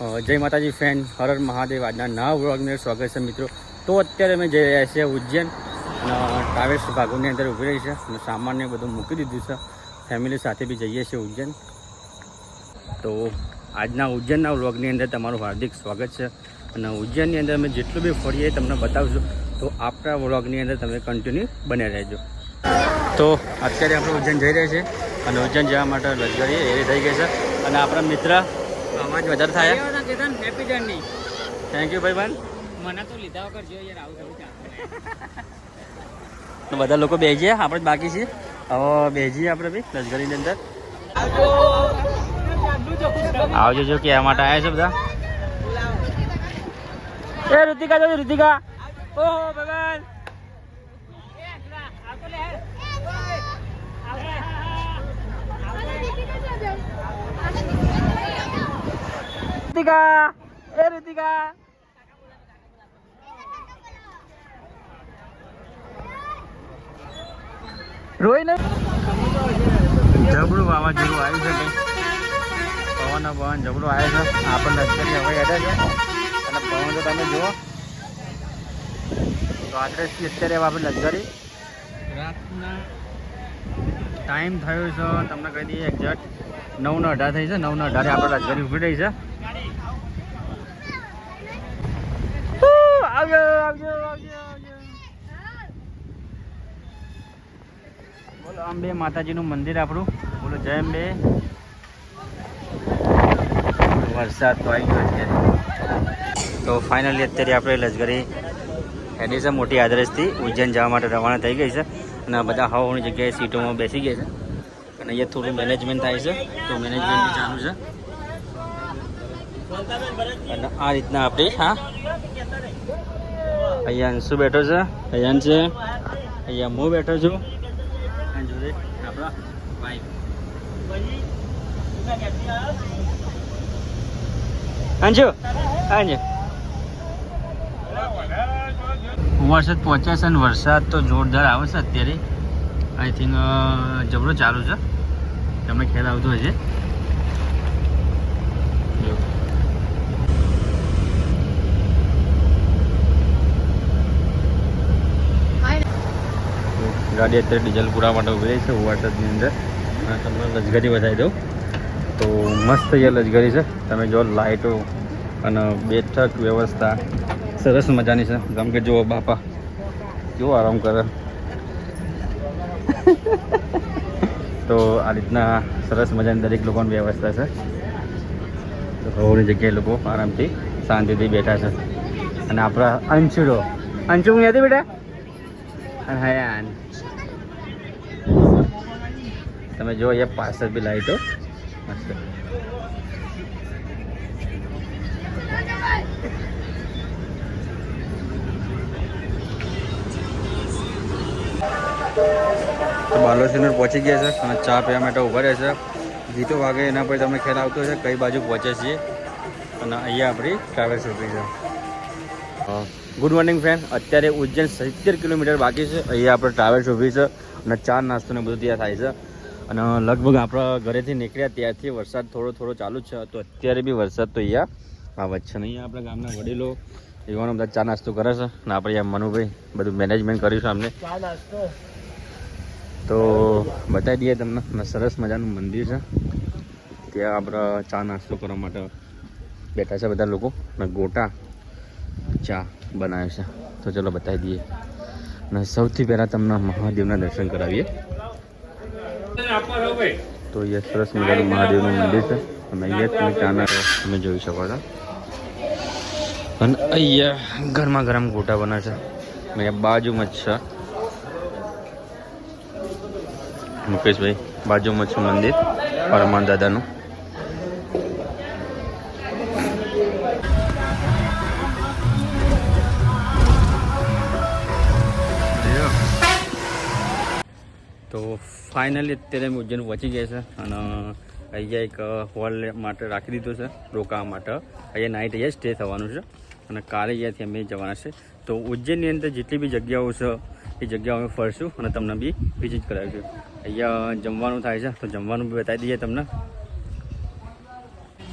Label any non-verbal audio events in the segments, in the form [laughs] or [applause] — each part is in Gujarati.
જય માતાજી ફેન હર હર મહાદેવ. આજના નવા વ્લોગને સ્વાગત છે મિત્રો. તો અત્યારે અમે જઈ રહ્યા છીએ ઉજ્જૈન અને ટ્રાવેલ્સ ભાગોની અંદર ઊભી રહી છે અને સામાનને બધું મૂકી દીધું છે. ફેમિલી સાથે બી જઈએ છીએ ઉજ્જૈન. તો આજના ઉજ્જૈનના વ્લોગની અંદર તમારું હાર્દિક સ્વાગત છે. અને ઉજ્જૈનની અંદર અમે જેટલું બી ફરીએ તમને બતાવશું. તો આપણા વ્લોગની અંદર તમે કન્ટિન્યુ બને રહેજો. તો અત્યારે આપણે ઉજ્જૈન જઈ રહ્યા છીએ. અને ઉજ્જૈન જવા માટે લશ્કરી એ થઈ ગઈ છે. અને આપણા મિત્ર અવાજ વધારે થાય. હેપી જર્ની થેન્ક યુ ભાઈ બન મને તો લીધા વગર જો યાર આવું થયું ચાલે. બધા લોકો બેસીએ આપણે બાકી છે હવે બેસીએ આપણે બી લશ્કરીની અંદર. આવજો જો કહેવા માટે આવ્યા છે બધા. એ ઋતિકા જો ઋતિકા ઓહો ભગવાન. ઋતિકા એ ઋતિકા રોઈ ને. જબરું વાવાઝોડું આવ્યું છે ભાઈ પવન પવન જબરું આવ્યો છે. આપણને અત્યારે હવે અડે છે. અને પવન તો તમે જુઓ. તો આદરેસથી અત્યારે આપણે લશ્કરી રાતના ટાઈમ થયો છે. તમને કહી દઈએ એક્ઝેક્ટ નવ ને અઢાર થઈ છે. નવ ને અઢારે આપણે લશ્કરી ઊભી રહી છે. આવજો આવજો આવજો આવજો. બોલો અંબે માતાજીનું મંદિર આપણું. બોલો, જય અંબે વરસાદ તો આવી ગયો અત્યારે તો ફાઇનલી અત્યારે આપણે લશ્કરી છે મોટી આદરેસથી ઉજ્જૈન જવા માટે રવાના થઈ ગઈ છે. અને બધા હવાની જગ્યાએ સીટોમાં બેસી ગયા છે. અને અહીંયા થોડું મેનેજમેન્ટ થાય છે. તો મેનેજમેન્ટ ચાલુ છે. અને આ રીતના આપણી હા. અહીંયા અંશુ બેઠો છે. અહીંયા છે. અહીંયા હું બેઠો છું. જોડે આપણા અંશુ અંજુ વરસાદ પહોંચ્યા છે અને વરસાદ તો જોરદાર આવે છે અત્યારે. આઈ થિંક જબરો ચાલુ છે. તમને ખ્યાલ આવતો હશે જો ગાડી અત્યારે ડીઝલ પૂરા માટે ઊભી રહી છે વરસાદની અંદર. અને તમને લશ્કરી બતાવી દઉં. તો મસ્ત અહીંયા લશ્કરી છે. તમે જો લાઇટો અને બેઠક વ્યવસ્થા. સરસ મજાની છે. જેમ કે જુઓ બાપા. કેવો આરામ કરે. તો આ રીતના સરસ મજાની દરેક લોકોની વ્યવસ્થા છે. તો જગ્યાએ લોકો આરામથી શાંતિથી બેઠા છે. અને આપણા અંશુડો. અંશુ, હું બેટા અને હયાન તમે જો અહીંયા પાછળ બી લાઈટો. મસ્ત. તો બાલોસીનર પહોંચી ગયા છે અને ચા પીવા માટે ઊભા રહે છે. ગીતો વાગે, એના પર તમને ખ્યાલ આવતો છે કઈ બાજુ પહોંચે છીએ. અને અહીંયા આપણી ટ્રાવેલ્સ ઊભી છે. Good morning friend. અત્યારે ઉજ્જૈન સિત્તેર કિલોમીટર બાકી છે. અહીંયા આપણે ટ્રાવેલ્સ ઊભી છે અને ચા નાસ્તો ને બધું ત્યાં થાય છે. અને લગભગ આપણા ઘરેથી નીકળ્યા ત્યારથી વરસાદ થોડો થોડો ચાલુ જ છે. તો અત્યારે બી વરસાદ તો અહીંયા આવે છે અહીંયા આપણા ગામના વડીલો યુવાનો બધા ચા નાસ્તો કરે છે. અને આપણે અહીંયા મનુભાઈ બધું મેનેજમેન્ટ કર્યું છે અમને. તો બતાવી દઈએ તમને સરસ મજાનું મંદિર છે. ત્યાં આપણે ચા નાસ્તો કરવા માટે બેઠા છે બધા લોકો. અને ગોટા ચા બનાવે છે. તો ચલો બતાવી દઈએ. અને સૌથી પહેલાં તમને મહાદેવના દર્શન કરાવીએ. તો અહીંયા સરસ મજાનું મહાદેવનું મંદિર છે. અને અહીંયા તમે ચાના તમે જોઈ શકો છો. અને અહીંયા ગરમા ગરમ ગોટા બને છે. અહીંયા બાજુમાં જ છે. મુકેશભાઈ, બાજુમાં છે મંદિર. પરમાન દાદાનું. તો ફાઇનલી અત્યારે અમે ઉજ્જૈન પહોંચી ગયા છે અને અહીંયા એક હોલ માટે રાખી દીધો છે, રોકાવા માટે. અહીંયા નાઇટ અહીંયા સ્ટે થવાનું છે અને કાલે અહીંયાથી અમે જવાના છે. તો ઉજ્જૈનની અંદર જેટલી બી જગ્યાઓ છે, એ જગ્યાઓ અમે ફરશું અને તમને બી વિઝિટ કરાવીશું. અહીંયા જમવાનું થાય છે, તો જમવાનું બી બતાવી દઈએ તમને.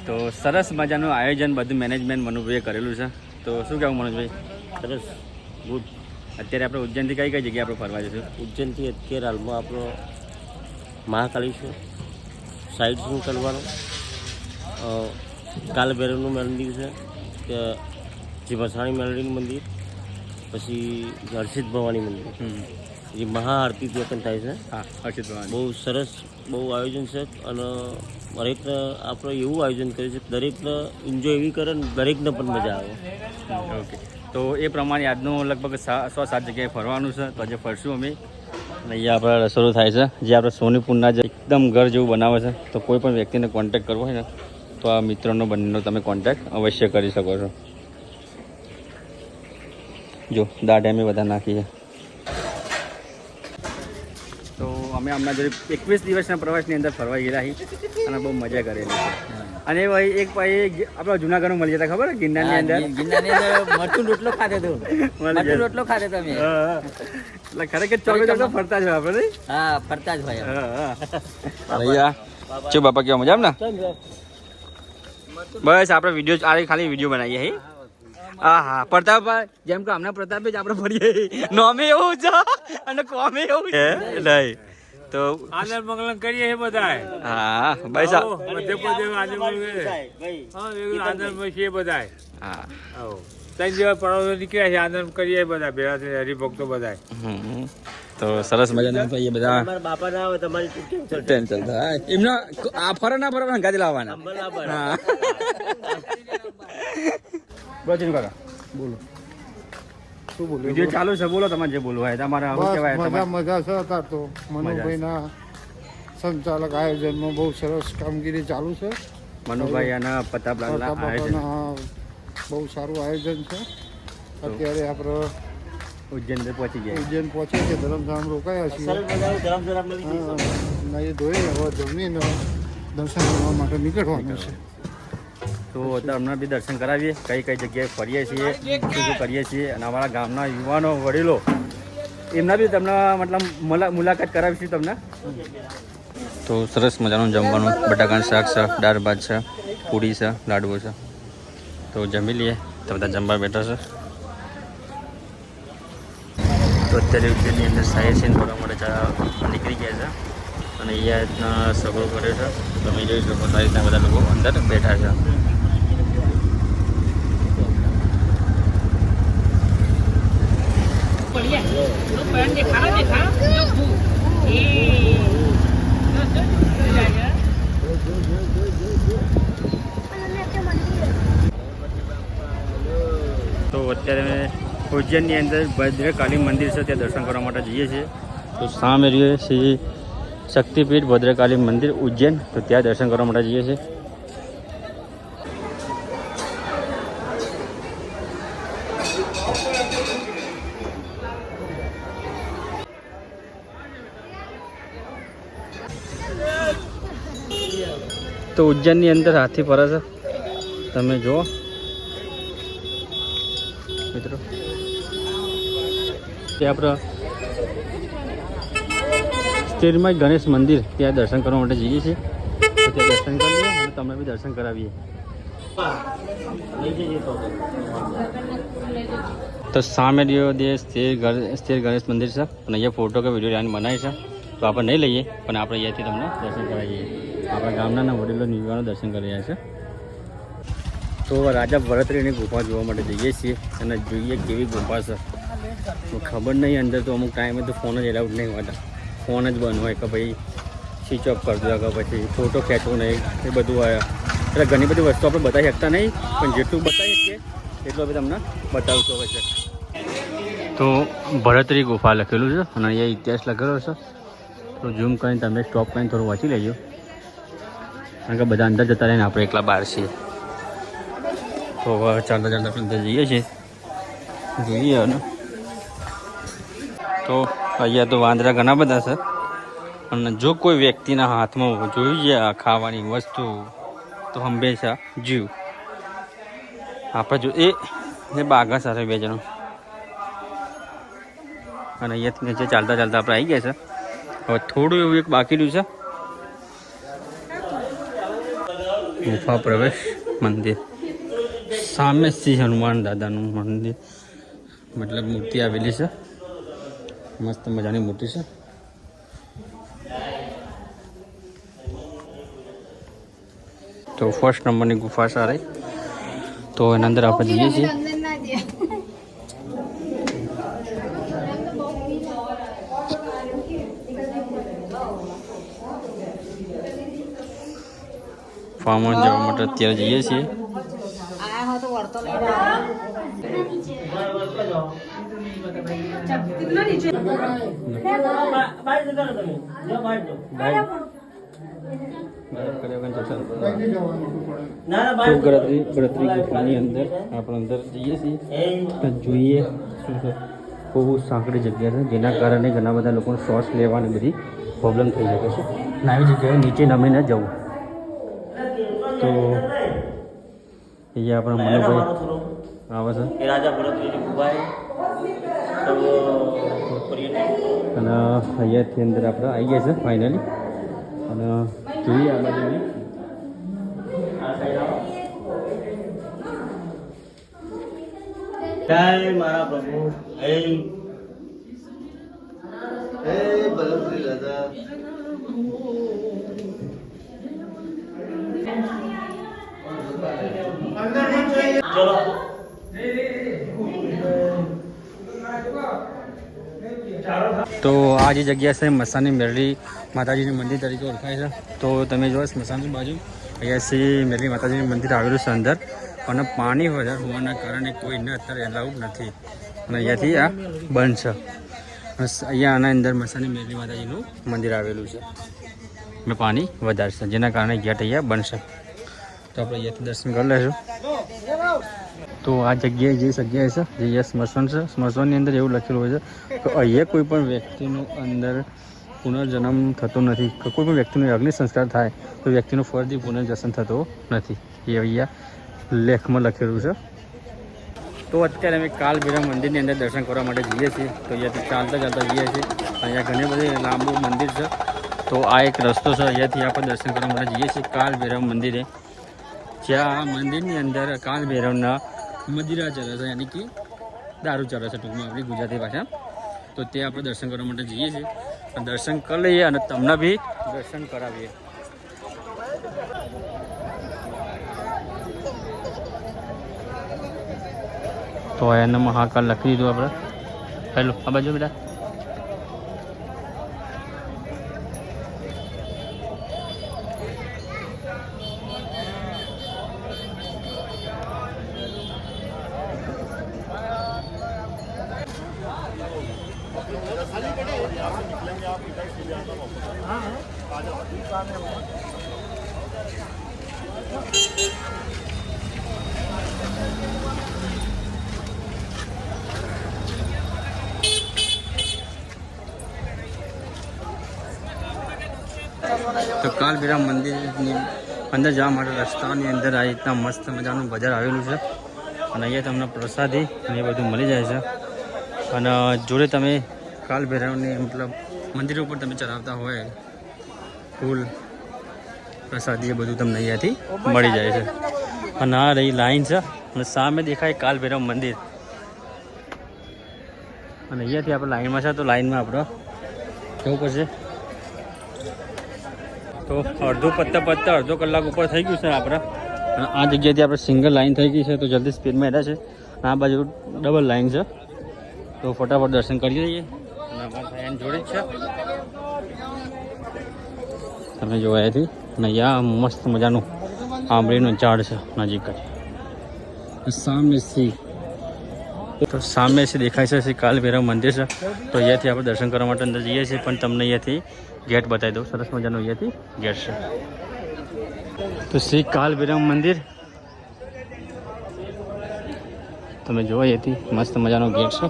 તો સરસ મજાનું આયોજન બધું મેનેજમેન્ટ મનુભાઈએ કરેલું છે. તો શું કહેવું મનોજભાઈ સરસ. ગુડ. અત્યારે આપણે ઉજ્જૈનથી કઈ કઈ જગ્યાએ આપણે ફરવા જઈશું? ઉજ્જૈનથી અત્યારે હાલમાં આપણો મહાકાલી છે. સાઈડ સીન કરવાનો. કાલભૈરવનું મંદિર છે કે જે વસાણી મેલડીનું મંદિર પછી જે હર્ષિત ભવાની મંદિર. જે મહાઆરતી પણ થાય છે. હા હર્ષિત ભવાની. બહુ સરસ બહુ આયોજન છે અને દરેકને આપણે એવું આયોજન કર્યું છે દરેકને એન્જોય એવી કરે ને દરેકને પણ મજા આવે. ઓકે તો એ પ્રમાણે આજનું લગભગ સા- સાત જગ્યાએ ફરવાનું છે. તો આજે ફરશું અમે. અને અહીંયા આપણે રસોડું થાય છે. જે આપણે સોનીપુરના જે એકદમ ઘર જેવું બનાવે છે. તો કોઈ પણ વ્યક્તિને કોન્ટેક્ટ કરવો હોય ને, તો આ મિત્રોનો, બંનેનો તમે કોન્ટેક્ટ અવશ્ય કરી શકો છો. જો દાઢ અમે બધા નાખીએ તો અમે હમણાં જોડે એકવીસ દિવસના પ્રવાસની અંદર ફરવા ગયેલા છીએ અને બહુ મજા કરેલી છે. અને ભાઈ એક ભાઈ આપણે જુનાગઢ મળી જતા ખબર ગિરનારની અંદર. ગિરનારની અંદર મરચું રોટલો ખાધો તો મરચું રોટલો ખાધો તમે. એટલે ખરેખર ચોવીસ કલાક ફરતા જ હોય આપણે હા ફરતા જ હોય. ભૈયા ચો બાપા કેવા મજા ને? બસ આપણે વીડિયો આ ખાલી વીડિયો બનાવીએ હે. હા હા. પ્રતાપભાઈ જેમ કે હમણાં પ્રતાપે જ આપણે ફરીએ નોમે એવું છે અને કોમે એવું છે નહીં. તો આનંદ મંગલમ કરીએ છે બધા હા બસ આ- મધ્યપ્રદેશ આનંદ મંગલ. આનંદ છીએ બધા હા. ત્રણ દિવસ પડો નીકળ્યા છે આનંદ કરીએ બધા ભેળા થઈને હરિભક્તો બધા હમ. તો સરસ મજાના ભાઈ બધા તમારા બાપા ના આવે તમારી ટેન્શન થાય એમના આ ફરે ના ફરે ગાજ લાવવાના. બરાબર હા. કાકા બોલો. શું બોલું વીડિયો ચાલુ છે બોલો તમારે જે બોલવું હોય. તમારે શું કહેવાય મજા મજા છે અત્યારે તો. મનુભાઈના સંચાલક આયોજનમાં બહુ સરસ કામગીરી ચાલુ છે. મનુભાઈ અને પ્રતાપલાલના આયોજન. બહુ સારું આયોજન છે. અત્યારે આપણે ઉજ્જૈન પર પહોંચી ગયા. ઉજ્જૈન પહોંચી ગયા ધરમધામ રોકાયા છીએ. નહીં ધોઈ હવે જમીને દર્શન કરવા માટે નીકળવાનું છે. તો અત્યારે હમણાં બી દર્શન કરાવીએ. કઈ કઈ જગ્યાએ ફરીએ છીએ, શું શું કરીએ છીએ અને અમારા ગામના યુવાનો, વડીલો, એમના બી તમને મતલબ મુલા- મુલાકાત કરાવીશું તમને. તો સરસ મજાનું જમવાનું. બટાકાનું શાક છે, દાળ ભાત છે, પૂરી છે, લાડવો છે. તો જમી લઈએ. તો બધા જમવા બેઠા છે. તો અત્યારે ઉજ્જૈનની અંદર સાયર સીન કરવા માટે નીકળી ગયા છે. અને અહીંયા રીતના સગવડ કર્યો છે. તમે જોઈ શકો સારી રીતના બધા લોકો અંદર બેઠા છે. તો અત્યારે અમે ઉજ્જૈનની અંદર ભદ્રકાલી મંદિર છે, ત્યાં દર્શન કરવા માટે જઈએ છીએ. તો સામે રહીએ શ્રી શક્તિપીઠ ભદ્રકાલી મંદિર ઉજ્જૈન. તો ત્યાં દર્શન કરવા માટે જઈએ છીએ. તો ઉજ્જૈનની અંદર હાથી ફરે છે. તમે જુઓ. મિત્રો. તે આપણે સ્ટેરમાં ગણેશ મંદિર. ત્યાં દર્શન કરવા માટે જઈએ છીએ. ત્યાં દર્શન કરી લઈએ અને તમને બી દર્શન કરાવીએ. તો. સામે જે સ્થિર સ્થિર ગણેશ મંદિર છે. અને અહીંયા ફોટો કે વીડિયો લાઈન બનાવી છે. તો આપણે નહીં લઈએ, પણ આપણે અહીંયાથી તમને દર્શન કરાવીએ. આપણા ગામના વડીલો યુવાનો દર્શન કરી રહ્યા છે. તો રાજા ભરતરીની ગુફા જોવા માટે જઈએ છીએ અને જોઈએ કેવી ગુફા છે. ખબર નહીં અંદર તો અમુક ટાઈમે તો ફોન જ એલાઉડ નહીં હોતા. ફોન જ બંધ હોય કે ભાઈ સ્વિચ ઓફ કરી દો કે પછી ફોટો ખેંચવો નહીં, એ બધું હોય. એટલે ઘણી બધી વસ્તુ આપણે બતાવી શકતા નહીં, પણ જેટલું બતાવી શકીએ એટલું આપણે તમને બતાવતો હોય છે. તો ભરતરી ગુફા લખેલું છે અને અહીંયા ઇતિહાસ લખેલો છે. તો ઝૂમ કરીને તમે સ્ટોપ કરીને થોડું વાંચી લેજો. કારણ કે બધા અંદર જતા રહીને આપણે એકલા બહાર છીએ. તો હવે ચાલતા ચાલતા આપણે અંદર જઈએ છીએ. જોઈએ તો અહીંયા તો વાંદરા ઘણા બધા છે. અને જો કોઈ વ્યક્તિના હાથમાં જોઈએ આ ખાવાની વસ્તુ, તો હંમેશા જીવ. આપણે જો એ એ બાગા સાથે બે જણો. અને અહીંયાથી નીચે ચાલતા ચાલતા આપણે આવી ગયા છે. હવે થોડું એવું એક બાકી રહ્યું છે. ગુફા પ્રવેશ મંદિર. સામે શ્રી હનુમાન દાદાનું મંદિર. મતલબ મૂર્તિ આવેલી છે. મસ્ત મજાની મૂર્તિ છે. તો ફર્સ્ટ નંબરની ગુફા સારી તો એના અંદર આપણે જઈએ છીએ. ફાર્મ જવા માટે અત્યારે જઈએ છીએ. ગણતરી ગણતરી અંદર આપણે અંદર જઈએ છીએ. જોઈએ શું છે. બહુ સાંકડી જગ્યા છે જેના કારણે ઘણા બધા લોકોને શ્વાસ લેવાની બધી પ્રોબ્લેમ થઈ શકે છે. અને આવી જગ્યાએ નીચે નમીને જવું. તો એ આપણા મનુભાઈ આવે છે. એ રાજા ભરતજીની સર્વ અને અહીંયાથી અંદર આપણે આવી ગયા છે ફાઇનલી અને જોઈએ આ બાજુ. જય મારા પ્રભુ હે ચલો તો આ જે જગ્યા છે મસાની મેરડી માતાજીનું મંદિર તરીકે ઓળખાય છે. તો તમે જો સ્મશાનની બાજુ, અહીંયા શ્રી મેરડી માતાજીનું મંદિર આવેલું છે અંદર. અને પાણી વધારે હોવાના કારણે કોઈને અત્યારે એલાઉડ નથી. અને અહીંયાથી આ બંધ છે. અહીંયા આના અંદર મસાની મેરડી માતાજીનું મંદિર આવેલું છે. અને પાણી વધારે છે, જેના કારણે ગેટ અહીંયા બનશે તો આપણે અહીંયાથી દર્શન કરી લઈશું. તો આ જગ્યાએ જે જગ્યાએ છે, જે અહીંયા સ્મશાન છે, સ્મશાનની અંદર એવું લખેલું હોય છે કે અહીંયા કોઈ પણ વ્યક્તિનું અંદર પુનર્જન્મ થતો નથી. કે કોઈ પણ વ્યક્તિનો અગ્નિ સંસ્કાર થાય, તો વ્યક્તિનો ફરજી પુનર્જસન થતો નથી. એ અહીંયા લેખમાં લખેલું છે. તો અત્યારે અમે કાલ ભૈરવ મંદિરની અંદર દર્શન કરવા માટે જઈએ છીએ. તો અહીંયાથી ચાલતા ચાલતા જઈએ છીએ. અહીંયા ઘણી બધી લાંબુ મંદિર છે. તો આ એક રસ્તો છે, અહીંયાથી આપણે દર્શન કરવા માટે જઈએ છીએ કાલ ભૈરવ મંદિરે. જ્યાં મંદિરની અંદર કાલ ભૈરવના મદિરા ચલે છે, યાની કે દારૂ ચલે છે ટૂંકમાં આપણી ગુજરાતી ભાષા. તો તે આપણે દર્શન કરવા માટે જઈએ છીએ. દર્શન કરી લઈએ અને તમને બી દર્શન કરાવીએ. તો એને મહાકાલ લખી દીધું આપણે. હેલો, આ બાજુ બેટા. તો કાલ મંદિરની અંદર જવા માટે રસ્તાની અંદર આ રીતના મસ્ત મજાનું બજાર આવેલું છે. અને અહીંયા તમને પ્રસાદી અને એ બધું મળી જાય છે. અને જોડે તમે કાલ ભૈરવની મતલબ મંદિર ઉપર તમે ચલાવતા હોય ફૂલ પ્રસાદી એ બધું તમને અહીંયાથી મળી જાય છે. અને આ રહી લાઈન છે. અને સામે દેખાય કાલ ભૈરવ મંદિર. અને અહીંયાથી આપણે લાઈનમાં છે તો લાઈનમાં આપણે જવું પડશે. તો અડધો પત્તા પત્તા અડધો કલાક ઉપર થઈ ગયું છે આપણે. અને આ જગ્યાએથી આપણે સિંગલ લાઈન થઈ ગઈ છે તો જલ્દી સ્પીડમાં એડા છે. આ બાજુ ડબલ લાઈન છે. તો ફટાફટ દર્શન કરી લઈએ. અને અમારા ફેન જોડે જ છે. તમે જોયા અહીંથી અને અહીંયા મસ્ત મજાનું આંબળીનું ઝાડ છે નજીક જ. સામે સી. તો સામે છે દેખાય છે શ્રી કાલ ભૈરવ મંદિર છે. તો અહીંયાથી આપણે દર્શન કરવા માટે અંદર જઈએ છીએ પણ તમને અહીંયાથી ગેટ બતાવી દઉં. સરસ મજાનું અહીંયાથી ગેટ છે. તો શ્રી કાલ ભૈરવ મંદિર. તમે જુઓ અહીંયાથી મસ્ત મજાનો ગેટ છે.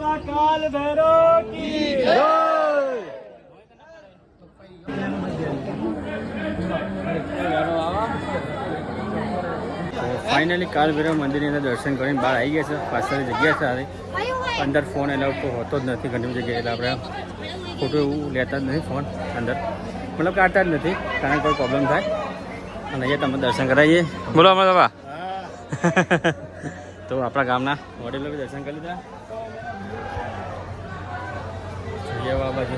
ફાઇનલી કાલ ભૈરવ મંદિરની અંદર દર્શન કરીને બહાર આવી ગયા છે. પાછળ જગ્યા છે આવી અંદર ફોન એલાઉડ તો હોતો જ નથી ઘણી બધી જગ્યાએ. એટલે આપણે ખોટું એવું લેતા જ નથી ફોન અંદર. મતલબ કાઢતા જ નથી કારણ કોઈ પ્રોબ્લેમ થાય. અને અહીંયા તમે દર્શન કરાવીએ. બોલો અમારા બાબા તો આપણા ગામના વડીલો બી દર્શન કરી લીધા. જઈએ હવે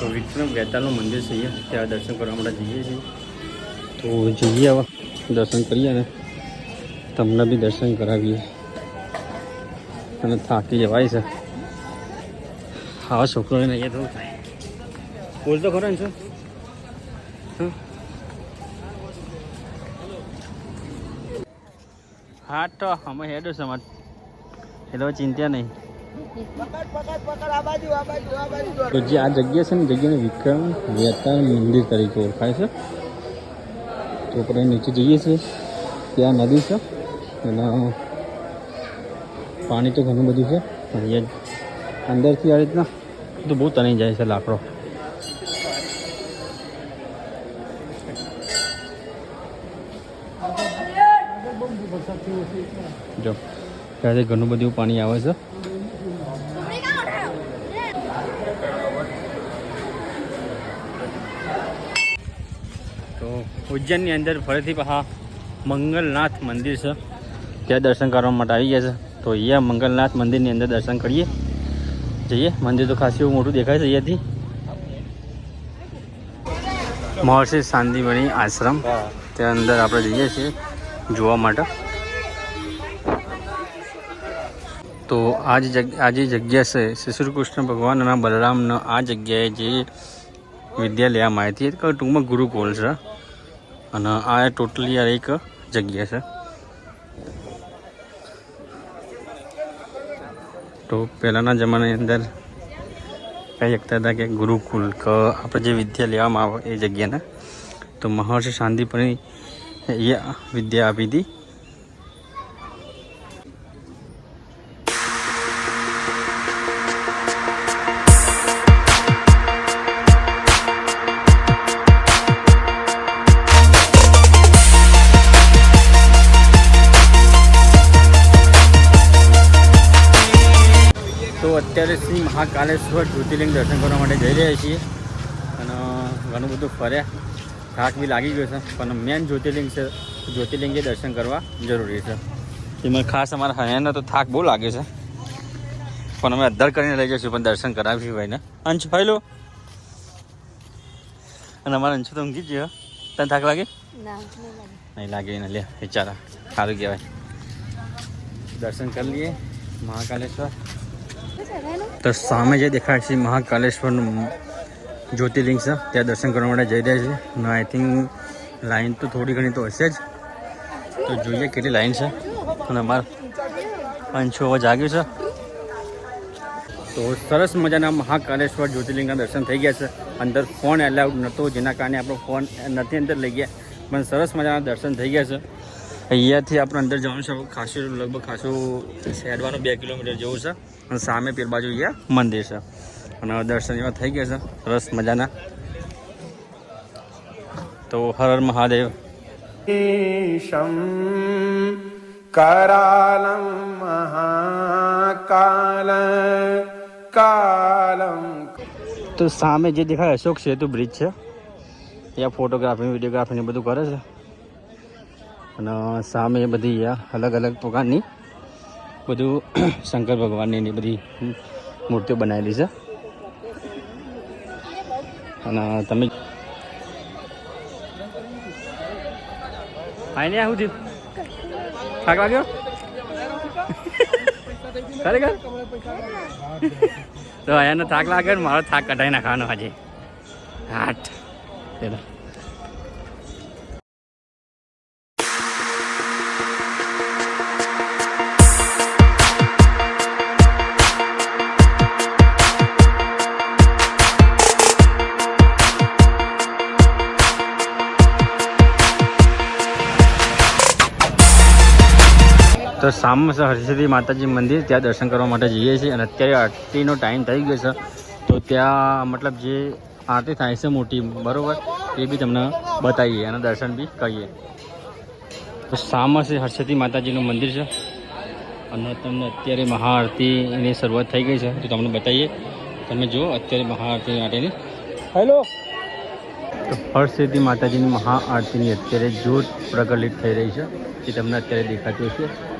તો વિક્રમ વેતાલનું મંદિર છે ત્યાં દર્શન કરવા માટે જઈએ છીએ. તો જઈએ હવે, દર્શન કરીએ ને તમને બી દર્શન કરાવીએ. અને થાકી જવાય છે. આવા છોકરોને અહીંયા થોડું થાય. બોલ તો ખરો ને હા. તો અમે હેડો સમાજ એટલે ચિંતા નહીં. તો જે આ જગ્યા છે ને, જગ્યાને વિક્રમ વેતાળ મંદિર તરીકે ઓળખાય છે. તો આપણે નીચે જઈએ છીએ. ત્યાં નદી છે. અને પાણી તો ઘણું બધું છે. અહીંયા અંદરથી આ રીતના તો બહુ તણી જાય છે લાકડો. જો, ત્યાંથી ઘણું બધું પાણી આવે છે. ઉજ્જૈનની અંદર ફરીથી પાછા મંગલનાથ મંદિર છે. ત્યાં દર્શન કરવા માટે આવી ગયા છે. તો અહીંયા મંગલનાથ મંદિરની અંદર દર્શન કરીએ. જઈએ. મંદિર તો ખાસી એવું મોટું દેખાય છે અહીંયાથી. મહર્ષિ શાંતિમણી આશ્રમ. ત્યાં અંદર આપણે જઈએ છીએ જોવા માટે. તો આ જે આ જે જગ્યા છે, શ્રી શ્રી કૃષ્ણ ભગવાન અને બલરામનો આ જગ્યાએ જે વિદ્યા લેવામાં આવી હતી ટૂંકમાં ગુરુકુળ છે. અને આ ટોટલી આ એક જગ્યા છે. તો પહેલાંના જમાનાની અંદર કહી શકતા હતા કે ગુરુકુલ કે આપણે જે વિદ્યા લેવામાં આવે એ જગ્યાને. તો મહર્ષિ શાંતિપણી એ વિદ્યા આપી હતી. અત્યારે શ્રી મહાકાલેશ્વર જ્યોતિર્લિંગ દર્શન કરવા માટે જઈ રહ્યા છીએ. અને ઘણું બધું ફર્યા. થાક બી લાગી ગયો છે પણ મેન જ્યોતિર્લિંગ છે જ્યોતિર્લિંગે દર્શન કરવા જરૂરી છે. એમાં ખાસ અમારા હયાનો તો થાક બહુ લાગે છે. પણ અમે અદ્ધર કરીને લઈ જઈશું પણ દર્શન કરાવીશું ભાઈને. અંશ ભાઈ લો અને અમારા અંશુ તો ઊંઘી જ તને થાક લાગે? ના નહીં લાગે. નહીં લાગે એને લે વિચારા સારું કહેવાય. દર્શન કરી લઈએ. મહાકાલેશ્વર. તો સામે જે દેખાય છે મહાકાલેશ્વરનું જ્યોતિર્લિંગ છે, ત્યાં દર્શન કરવા માટે જઈ રહ્યા છીએ. અને આઈ થિંક લાઈન તો થોડી ઘણી તો હશે જ. તો જોઈએ કેટલી લાઈન છે. અને અમાર પાંચ છ જાગ્યું છે. તો સરસ મજાના મહાકાલેશ્વર જ્યોતિર્લિંગના દર્શન થઈ ગયા છે. અંદર ફોન એલાઉડ નહોતો જેના કારણે આપણો ફોન નથી અંદર લઈ ગયા. પણ સરસ મજાના દર્શન થઈ ગયા છે. અહીંયાથી આપણે અંદર જવાનું છે. ખાસું, લગભગ ખાસું શહેરવાનું બે કિલોમીટર જેવું છે. સામે પેલ બાજુ અહીંયા મંદિર છે અને હવે દર્શન એવા થઈ ગયા છે સરસ મજાના તો હર હર મહાદેવ ईशं करालं महाकाल कालं તો સામે જે દેખાય અશોક સેતુ બ્રિજ છે ત્યાં ફોટોગ્રાફી વિડીયોગ્રાફી ને બધું કરે છે અને સામે બધી અહીંયા અલગ અલગ પ્રકારની બધું [clears throat] શંકર ભગવાનની એની બધી મૂર્તિઓ બનાવેલી છે. અને તમે આઈને આવું થયું થાક લાગ્યો? [laughs] ખરેખર? તો અહીંયાનો થાક લાગે ને મારો થાક કઢાઈ નાખવાનો આજે. હાટ. ચલો. તો છે હરસિદ્ધિ માતાજી મંદિર ત્યાં દર્શન કરવા માટે જઈએ છીએ અને અત્યારે આરતીનો ટાઈમ થઈ ગયો છે. તો ત્યાં મતલબ જે આરતી થાય છે મોટી બરાબર એ બી તમને બતાવીએ અને દર્શન બી કહીએ તો સામસે છે હરસિદ્ધિ માતાજીનું મંદિર છે અને તમને અત્યારે મહાઆરતીની શરૂઆત થઈ ગઈ છે. તો તમને બતાવીએ. તમે જુઓ અત્યારે મહાઆરતી માટેની. હેલો તો હરસિદ્ધિ માતાજીની મહાઆરતીની અત્યારે જોત પ્રગલિત થઈ રહી છે. એ તમને અત્યારે દેખાતી હશે.